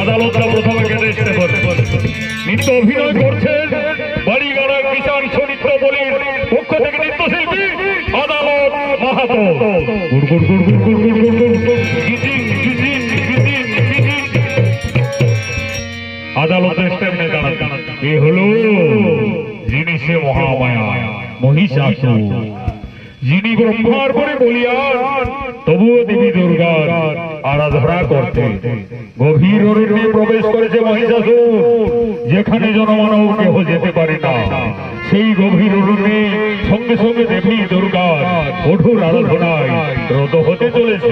আদালতরা প্রথমে কেটে আসতে পারে নৃত্য অভিনয় করছেন বাড়িগাড়া কিষাণ সনিত্য বলির পক্ষ থেকে নৃত্যশিল্পী আদালত মাহাতো। আদালতের স্টেমে দাঁড়ান এ হলো জিনিসে মহামায়া, মহিষাসুর। যিনি ব্রহ্মার পরে তবুও দেবী দুর্গার আরাধনা করতে। গভীর অরণ্যে প্রবেশ করেছে মহিষাসুর, যেখানে জনমানব কেহ যেতে পারে না। সেই গভীর অরণ্যে সঙ্গে সঙ্গে দেবী দুর্গার কঠোর আরাধনায় রত হতে চলেছে।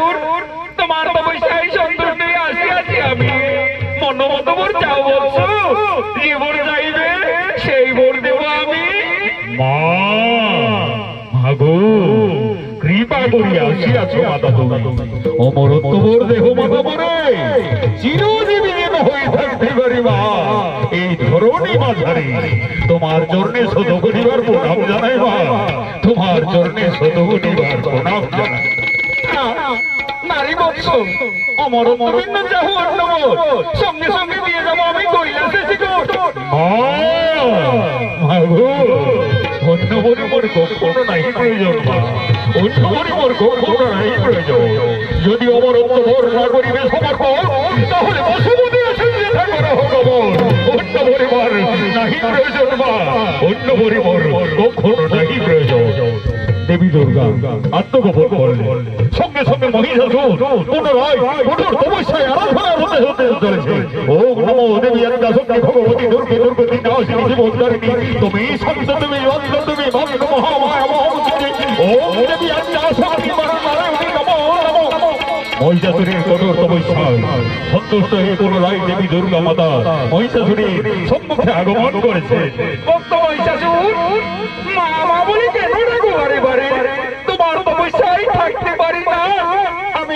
মাগো কৃপা করি আসিয়াছ মাতা তুমি অমরত্বর দেহ মাতা মরে চিরজীবী হয়ে থাকতে পারি মা এই ধরনী মাঝারে, তোমার জন্যে শত করিবার প্রণাম জানাই মা তোমার জন্যে শত করিবার প্রণাম জানাই। নারী বৎস অমর মরণ্য চাহ অন্নবর সঙ্গে সঙ্গে দিয়ে যাব আমি কৈলাসে অন্য পরিবার কখনো নাই প্রয়োজন যদি অমরত্ব ভর না করিবে তাহলে বসুমতি অমর অন্য পরিবার নাহি প্রয়োজন মা অন্য পরিবার কখনো নাহি প্রয়োজন দেবী দুর্গা, আত্মগোপন করলেন। সঙ্গে সঙ্গে মহিষাসুর পুনরায় কঠোর তপস্যায় আরাধনার হতে হতে চলেছে। ওম সন্তুষ্ট হয়ে পুনরায় দেবী দুর্গা মাতা মহিষাসুরের সম্মুখে আগমন করেছে। মহিষাসুর মা মা বলে কেন ডাকো বারে বারে তোমার তপস্যায় থাকতে পারি না আমি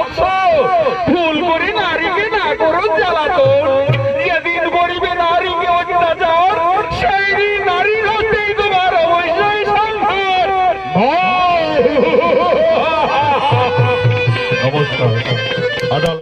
Adal.